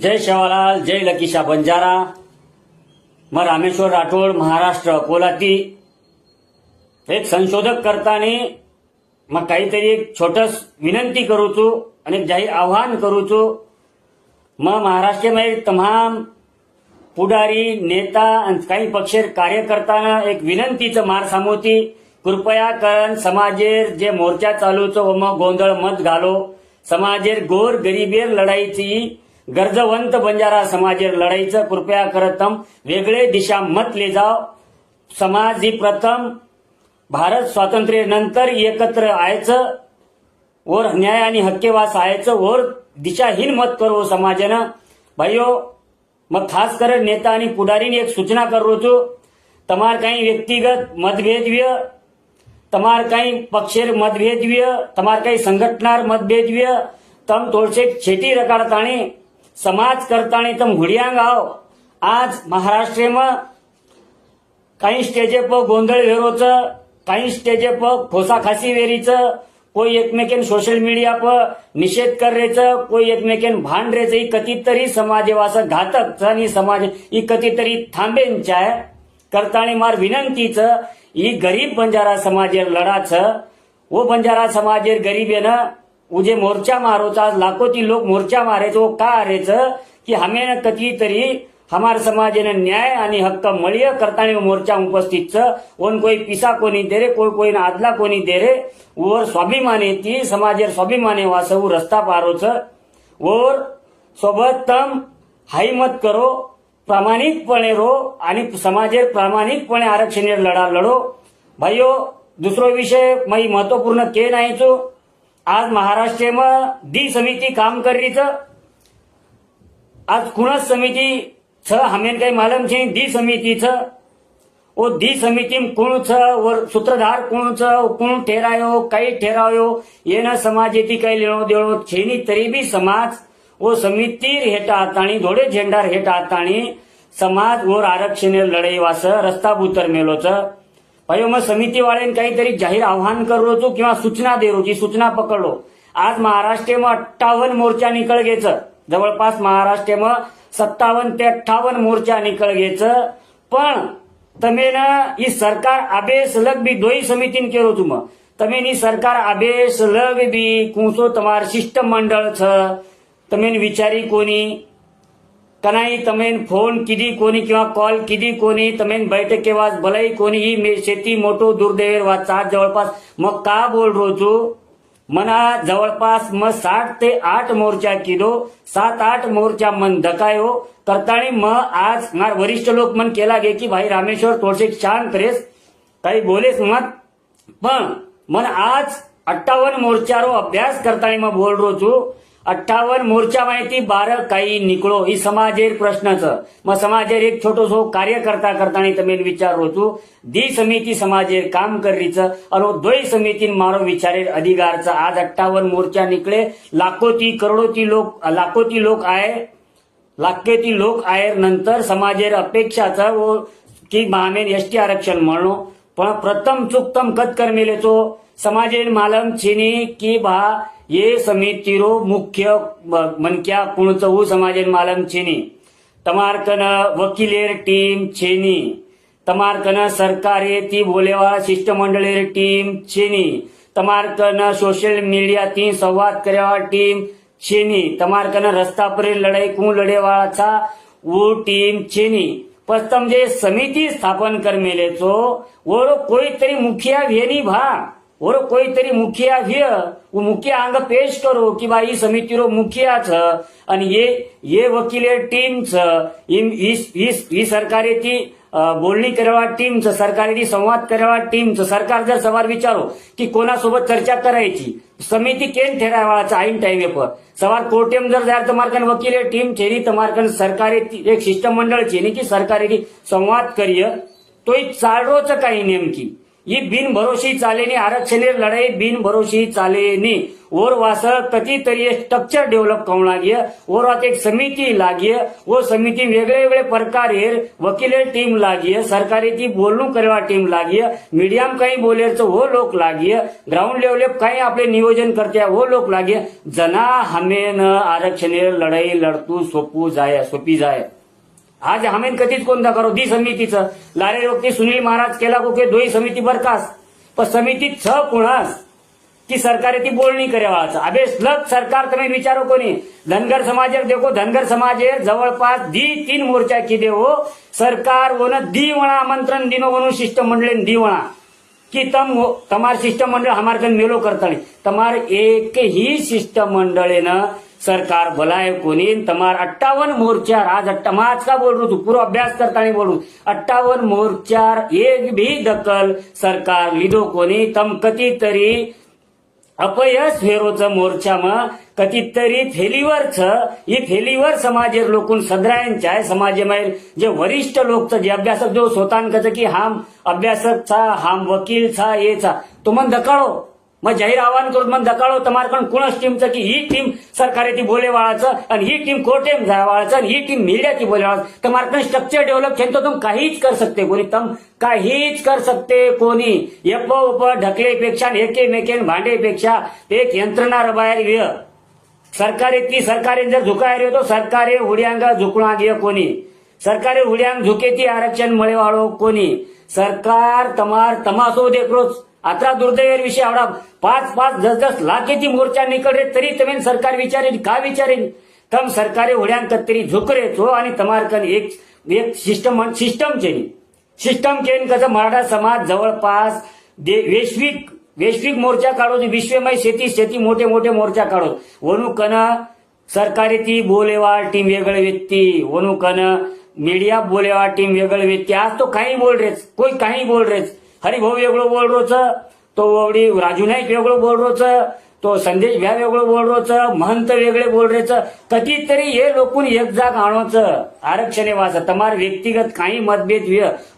जय शेवालाल जय लकीशा बंजारा मग रामेश्वर राठोड महाराष्ट्र अकोलाती एक संशोधक करताना मग काहीतरी एक छोटस विनंती करूचो आणि एक जाहीर आव्हान करू मग महाराष्ट्रामध्ये तमाम पुढारी नेता आणि काही पक्ष कार्यकर्त्यांना एक विनंतीचं मार सामोती कृपया करण समाजेर जे मोर्चा चालूचो व मग गोंधळ मत घालो. समाजेर गोर गरिबेर लढाईची गरजवंत बंजारा समाजेर लढाईचं कृपया करतम वेगळे दिशा मत ले जाव समाज ही प्रथम भारत स्वातंत्र्य नंतर एकत्र आयचं. वर न्याय आणि हक्केवास आयचं. वर दिशाहीन मत करो समाजानं. भाईओ मग खास कर नेता आणि पुढारीने एक सूचना करू होतो तमार काही व्यक्तिगत मतभेदव्य तमार काही पक्षेर मतभेदव्य तमार काही संघटनार मतभेदव्य तम थोडसे छेटी रकाडताणे. समाज करताना तम घुडिया आव आज महाराष्ट्रेમાં काही स्टेजे प गोंधळ वेरोचं काही स्टेजे प खोसाखासी वेरीच कोई एकमेकेन सोशल मीडिया प निषेध कर रेच कोई एकमेकेन भांड रेच ही कथित तरी समाजवास घातक आणि समाज ही कथित तरी चाय करताणी मार विनंतीच ही गरीब बंजारा समाजेर लढाच वो बंजारा समाजेर गरीबेनं उजे मोर्चा मारोचा आज लाखोती लोक मोर्चा मारायचो वो का हारायचं की हमेन कधी तरी हमार समाजेने न्याय आणि हक्क मळीय करताना मोर्चा उपस्थित ओन कोई पिसा कोणी दे रे कोई कोई आदला कोणी दे रे ओर ती समाजेर स्वाभिमाने वासवू रस्ता पारोच ओर सोबत तम हाई मत करो प्रामाणिकपणे रो आणि समाजेर प्रामाणिकपणे आरक्षणेर लढा लढो। भाईओ दुसरो विषय मी महत्त्वपूर्ण के नाही छो आज महाराष्ट्र दी समिति काम कर रही आज कुणस समिति छ हमें कई मालूम छे दी समिति छ वो दी समिति में कुण छ और सूत्रधार कुण छ कुण ठहरायो कई ठहरायो ये न समाज थी कई लेनो देनो छेनी तरी भी समाज. वो समिति हेठा हाताणी धोड़े झेंडा हेठा हाताणी समाज और आरक्षण लड़ाई वास रस्ता उतर मेलो छ भाई मग समितीवाल्याने काहीतरी जाहीर आव्हान करतो किंवा सूचना दे रोची सूचना पकडलो. आज महाराष्ट्र मग अठ्ठावन्न मोर्चा निकळ घ्यायचं जवळपास महाराष्ट्र मग सत्तावन्न ते अठ्ठावन्न मोर्चा निकळ घ्यायचं पण तमेनं ही सरकार आबेस लग बी दोही समितीन केलो तुम तमेन ही सरकार आबेस लग बी कुंसो तमार शिष्टमंडळ छ. तमेन विचारी कोणी का नाही तमेन फोन किदी कोणी किंवा कॉल किदी कोणी तमेन बैठक केव्हाच भलाई कोणीही मी शेती मोठो दुर्दैव वाचा जवळपास. मग का बोल रोजू मना जवळपास म साठ ते आठ मोर्चा किलो सात आठ मोर्चा मन धकायो. करताळी म आज मार वरिष्ठ लोक मन केला गे की भाई रामेश्वर थोडसे शांत करेस काही बोलेस मत? पण मन आज अठ्ठावन्न मोर्चारो अभ्यास करताळी म बोल रोजू अठ्ठावन्न मोर्चा माहिती बार काही निकळो. ही समाजेर प्रश्नच. मग समाजेर एक छोटोसो कार्य करता करताना मेन विचार रोचू दी समिती समाजेर काम करीच अरो द्वै समितीन मारो विचारेर अधिकारच. आज अठ्ठावन्न मोर्चा निकळे लाखोती करोडोती लोक लाखोती लोक आहे लाखेती लोक आहे नंतर समाजेर अपेक्षाचा व की महामेन एसटी आरक्षण म्हणो पण प्रथम चुकतम कत कर मेलेचो. समाजेर मालम चिनी की बा ये समितिरो मुख्य मनक्या कुणचऊ समाजन मालम छेनी। तमारकन वकिलेर टीम छेनी। तमारकन सरकारे ती बोलेवा शिष्टमंडळेर टीम छेनी। तमारकन सोशल मीडिया ती संवाद करेवा टीम छेनी। तमारकन रस्ता पर लढाई कू लढेवाचा वो टीम छेनी। पस्तम जे समिती स्थापन कर मेलेचो वो कोई तरी मुखिया भेनी भा। और कोई तरी मुखिया व्य वो मुखिया अंग पेश करो कि बा ही समिती रो मुखिया छ आणि ये ये वकीले टीम छ इन- ही- ही- ही सरकारे ती अ, बोलणी करावा टीम छ सरकारे ती संवाद करावा टीम छ सरकार जर सवार विचारो की कोणासोबत चर्चा करायची समिती केन ठेरावाचा आईन टाइमे पर सवार कोर्टेम जर जाय તમારકન વકીલે ટીમ છેરી તમારકન સરકારે ती- एक शिष्टमंडळ छेनी की सरकारे ती संवाद करिय तो एक चालरोच काही नेमकी ही बिनभरोशी लड़ाई बिन लढाई बिनभरोशी चालेनी. और वासर कधी तरी स्ट्रक्चर डेव्हलप करू लागिय? और एक समिती लागिय. वो समिती वेगळे वेगळे प्रकारेर वकीले टीम लागिय. सरकारी ती बोलणूक करवा टीम लागिय. मीडियम काही तो वो लोक लागिय. ग्राउंड लेवल काही आपले नियोजन करते वो हो लोक लागे जना हमेन आरक्षणे लढाई लढतू सोपू जाय सोपी जाय. आज हमेन कधीच कोणता करो? दी समितीचं. लारे व्यक्ती सुनील महाराज केला कोके दोही समिती बरकास. पण समिती छ कोणास की सरकार ती बोलणी करावाच अबे स्लग सरकार तुम्ही विचारो कोणी. धनगर समाज देखो धनगर समाजेर जवळपास दी तीन मोर्चा की देवो. सरकार वन दि वणा आमंत्रण दिनो म्हणून शिष्टमंडळेन दी वणा कि तम हो, तमार शिष्टमंडळ हमारकन मेलो करताळी तमार एक ही शिष्टमंडळेनं सरकार भलाय कोणी तमार अट्ठावन मोर्चा आज अट्ठा आज का बोल रहा तू पूर्व अभ्यास करता बोलू अट्ठावन मोर्चा एक भी दखल सरकार लिदो कोणी? तम कती तरी अपयश फेरोच मोर्चा म कतीतरी छ ही फेलीवर समाजेर लोकून सदरायांच्या समाजे मागीर जे वरिष्ठ लोक जे अभ्यासक जो स्वतःन कसं की हाम अभ्यासक चा हाम वकील चा ये चा तुम्हाला मन मग जाहीर आव्हान करून मग दकाळो तमारकण कुणाच टीमचं की ही टीम सरकारी ती बोले वाळाचं आणि ही टीम कोर्टे वाळाचं आणि ही टीम मीडिया ती बोले वाळाचं तमारकण स्ट्रक्चर डेव्हलप केलं तर तुम काहीच कर सकते कोणी. तम काहीच कर सकते कोणी. एप उप ढकलेपेक्षा एकेमेके भांडेपेक्षा एक यंत्रणा रबायर वेळ. सरकारी ती सरकारी जर झुकायर तो सरकारी हुड्यांगा झुकणार घे कोणी. सरकारी हुड्यांग झुके ती आरक्षण मळे वाळो कोणी. सरकार तमार तमासो देखरोच आता दुर्दैव विषय आवडा. पाच पाच दस दस लाखेची मोर्चा निकल रे तरी तमेन सरकार विचारेन का विचारेन? तम सरकारे उड्यान कत्तरी झुक रे आणि तमारकन एक एक सिस्टम सिस्टम चे सिस्टम केन कसं मराठा समाज जवळपास वैश्विक वैश्विक मोर्चा काढून विश्वमय शेती शेती मोठे मोठे मोर्चा काढून वणू कन सरकारी ती बोलेवा टीम वेगळं व्यक्ती. वणू कन मीडिया बोलेवा टीम वेगळं व्यक्ती. आज तो काही बोल रेच कोई काही बोल रेच. हरिभाऊ वेगळं बोलरोचं तो वडी राजू नाईक वेगळं बोलरोचं तो संदेश भ्या वेगळं बोलरोचं महंत वेगळे बोल रेच कधीतरी हे लोकून एक जाग आणायचं आरक्षण वाच. तमार व्यक्तिगत काही मतभेद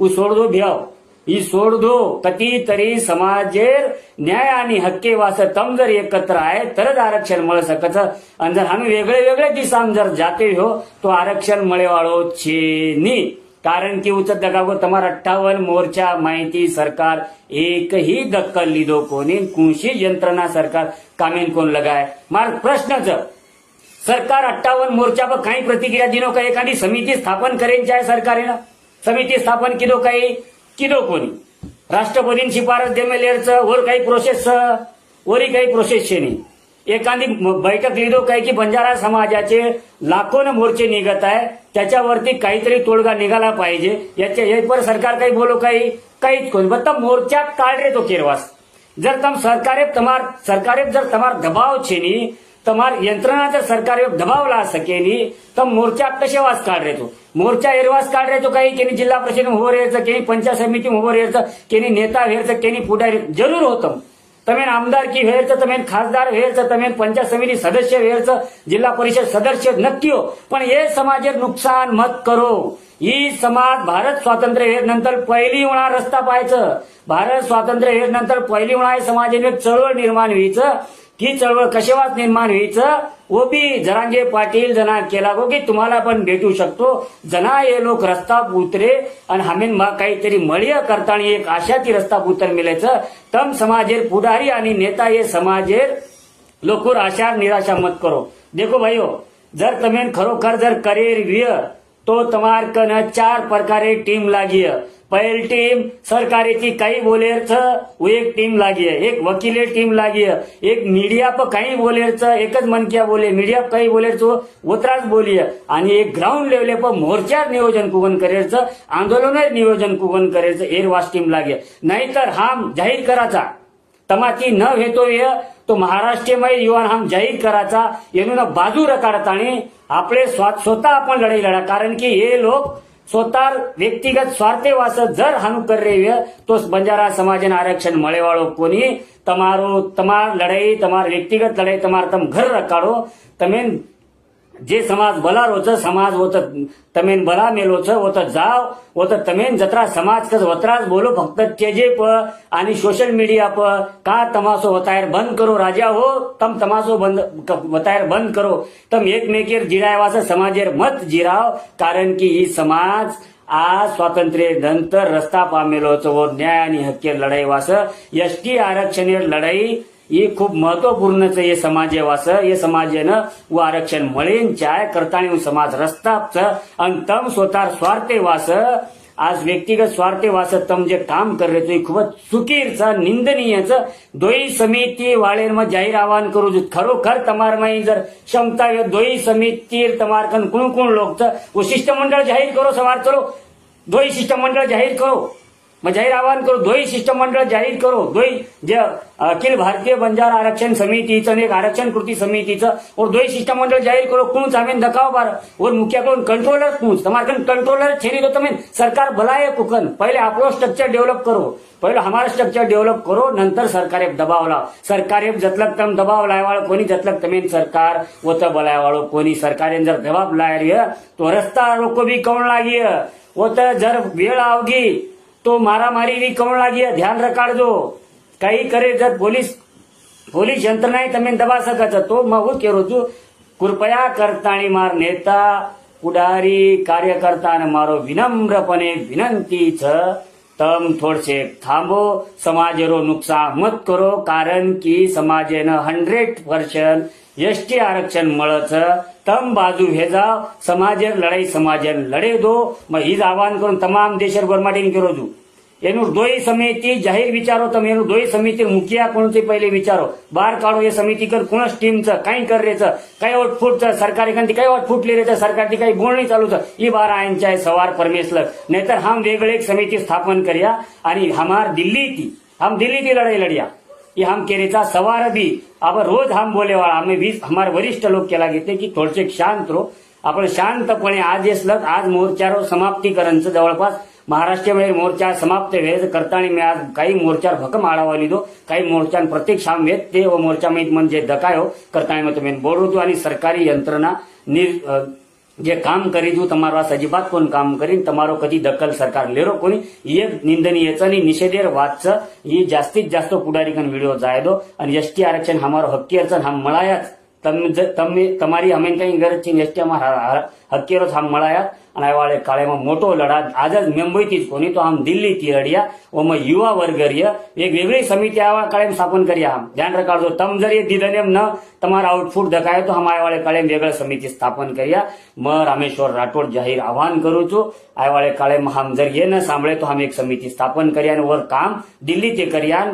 उ सोड दो भ्याव. ही सोड दो कधीतरी समाजेर न्याय आणि हक्के वास तम जर एकत्र आहे तरच आरक्षण मिळ सकत आणि जर आम्ही वेगळे वेगळे दिसाम जर जाते हो तो आरक्षण मळे वाळो छेनी કારણ કે ઉચ્ચ દગાગો તમારા અઠ્ઠાવન મોરચા માહિતી સરકાર એક ही દક્કલ લીધો કોની કુંશી यंत्रणा सरकार कामेन कोण लगाय मार प्रश्न છે સરકાર અઠ્ઠાવન મોરચા પર કઈ પ્રતિક્રિયા દિનો કઈ એકાદી સમિતિ સ્થાપન કરેન છે સરકારે સમિતિ સ્થાપન કીધો કઈ કીધો કોની राष्ट्रपतींनी शिफारस देमेलेरचं वर काही प्रोसेस वरी काही प्रोसेस छे नाही एखादी बैठक लिहितो काय की बंजारा समाजाचे लाखोन मोर्चे निघत आहे. त्याच्यावरती काहीतरी तोडगा निघाला पाहिजे. याच्या पर सरकार काही बोलो काही काहीच कोण बट मोर्चा काढ रे तो केरवास. जर तम सरकारे तमार सरकार जर तमार दबाव छेनी तमार यंत्रणा जर सरकारे दबाव ला सकेनी तर मोर्चा कसे वास काढ रे तो? मोर्चा एरवास काढ रे तो काही? केनी जिल्हा परिषद उभं राहायचं केनी पंचायत समिती उभं राहायचं केनी नेता व्हायचं केनी पुढे जरूर होतं. तमेन आमदारकी वेळच तमेन खासदार वेळच तमेन पंचायत समिती सदस्य वेळच जिल्हा परिषद सदस्य नक्की हो पण हे समाजे नुकसान मत करो. ही समाज भारत स्वातंत्र्य वेळ नंतर पहिली होणार रस्ता पाहायचं. भारत स्वातंत्र्य वेळ नंतर पहिली होणार समाजाने चळवळ निर्माण व्हायचं. ही चळवळ कशेवाच निर्माण व्हायचं ओबी जनांजे पाटील जना केला गो की तुम्हाला पण भेटू शकतो. जना हे लोक रस्ता उतरे आणि हमेन काहीतरी मळीय करताना एक आशा ती रस्ता उतर मिळायचं तम समाजेर पुढारी आणि नेता हे समाजेर लोकूर आशा निराशा मत करो. देखो भाईओ जर तमेन खरोखर जर करेर विय तो तमार कन चार प्रकारे टीम लागिय. पहिल टीम सरकारची काही बोलेरच एक टीम लागी एक वकीले टीम लागी एक मीडिया पर काही बोलेर एकच मनक्या बोले मीडिया काही बोलेरच उतराच बोलीय. आणि एक ग्राउंड लेवले पण मोर्चा नियोजन कुवन करेल आंदोलन नियोजन कुवन करेल एर एरवास टीम लागी. नाहीतर हम जाहीर करायचा तमाची न घेतो ये तो महाराष्ट्रीयमय युवा हम जाहीर करायचा येऊन बाजू रकाडत आणि आपले स्वतः आपण लढाई लढा. कारण की हे लोक સોતાર વ્યક્તિગત સ્વાર્થે વાસ જર હાનું કરી રહી હોય તો બંજારા સમાજના આરક્ષણ મળેવાળો કોની તમારું તમાર લડાઈ તમાર વ્યક્તિગત લડાઈ તમારે તમે ઘર રખાડો તમે જે સમાજ બલારો છે સમાજ वो तर તમેન બલા મેલો છે वो तर जाव वो तर तमेन जत्रा समाज कस वत्राच बोलो फक्त तेजे प आणि सोशल मीडिया प का तमासो वतायर बंद करो राजा हो तम तमासो बंद क- वतायर बंद करो तम एकमेकेर जिरायवाचं समाजेर मत जिराव कारण की ही समाज आज स्वातंत्र्य नंतर रस्ता पामेलो व न्याय आणि हक्केर लढाई वास एसटी आरक्षणेर लढाई ही खूप महत्वपूर्णच हे समाज ये हे समाजेनं व आरक्षण मळेन चाय करताना समाज रस्तापच आणि तम स्वतः स्वार्थे वास आज व्यक्तिगत स्वार्थे वास तम जे काम करतो खूपच चुकीरचं निंदनीयचं दोई समिती वाळेर मग जाहीर आवाहन करू खरोखर तमार माई जर क्षमता दोई समितीर तमारकन कुण कुण लोकचं व शिष्टमंडळ जाहीर करो सवार करो दोई शिष्टमंडळ जाहीर करो। मग जाहीर आवाहन करू दोही शिष्टमंडळ जाहीर करो. दोही जे अखिल भारतीय बंजार आरक्षण समितीचं आणि एक आरक्षण कृती समितीचं और दोही शिष्टमंडळ जाहीर करो कुंच हमें दखाव बार और मुख्याकडून कंट्रोलर कुंच तुम्हारे कंट्रोलर छेरी तो सरकार भलाय कुकन पहिले आपलं स्ट्रक्चर डेव्हलप करो. पहिले हमारा स्ट्रक्चर डेव्हलप करो नंतर सरकार एक दबाव लाव. सरकार एक जतलक तम दबाव लायवाळ कोणी जतलक तमेन सरकार वत बलायवाळो कोणी सरकारे जर दबाव लाय तो रस्ता रोको भी कोण लागिय? वत जर वेळ आवगी તો મારામારીની કમળ લાગી ધ્યાન રખાડજો કઈ કરે જર પોલીસ પોલીસ યંત્રને તમે દબા શકો છો તો હું કહેવું છું કૃપયા કરતાની માર નેતા પુડારી કાર્યકર્તાને મારો વિનમ્રપણે વિનંતી છે તમ થોડશે થાંભો સમાજેરો નુકસાન મત કરો કારણ કે સમાજેને હંડ્રેડ પર્સન્ટ एसटी आरक्षण મળે છે તમ બાજુ ભેજાવ સમાજે લડાઈ સમાજે લડે દો મેં હીજ આહવાન કરું તમામ દેશભર માટે કરું છું એનું દોઈ સમિતિ જાહેર વિચારો તમે એનું દોઈ સમિતિ મુખ્યા કોણથી पहिले विचारो बार काढो हे समिती कर कोणच टीमचं काही कर रेचं काही आउटफुटचं सरकारी खांती काही आउटफुट लिहिलेचं सरकारची काही बोलणी चालूच ही बार आयनच्या आहे सवार परमेश्वर नाहीतर हम वेगळे एक समिती स्थापन करूया आणि हमार दिल्ली ती हम दिल्ली ती कि हम केरे सवार भी अब रोज हम बोले वाला हमें भी हमारे वरिष्ठ लोग केला घेतले की थोडसे शांत रो आपण शांतपणे आज हे स्लग आज मोर्चावर समाप्तीकरणचं जवळपास महाराष्ट्र वेळ मोर्चा समाप्त वेळेत करताना मी आज काही मोर्चावर भक्कम आढावा लिहितो. काही मोर्चान प्रत्येक शाम वेत ते व मोर्चा म्हणजे दकायो करताना मी तुम्ही बोलवतो आणि सरकारी यंत्रणा निर जे काम કરી દઉં તમારો આ સજીબાત કોણ કામ કરીને તમારો કદી દખલ સરકાર લેરો कोणी एक निंदनीय आणि निषेधेर वाद च ही जास्तीत जास्त पुढारी कन व्हिडिओ जायदो आणि एसटी आरक्षण हमारो हक्की अडचण हा मलायाच તમે તમને તમારી અમે કંઈ ગરજ છે એસટીમાં હત્યારો આમ મળાયા અને વાળે કાળેમાં મોટો લડાટ આજ જ મુંબઈથી જ કોની તો આમ દિલ્હીથી અડ્યા ઓમાં યુવા વર્ગ રહ્યા એક વેગળી સમિતિ આવા કાળે સ્થાપન કર્યા આમ. ધ્યાન રખાડજો, તમ જરીએ દીધને એમ ન, તમારા આઉટફૂટ દેખાય તો અમારે વાળે કાળે વેગળ સમિતિ સ્થાપન કર્યા. મ, રામેશ્વર રાઠોડ જાહેર આહવાન કરું છું. આ વાળે કાળે આમ જરીએ ન સાંભળે તો અમે એક સમિતિ સ્થાપન કર્યા અને ઓર કામ દિલ્હીથી કર્યા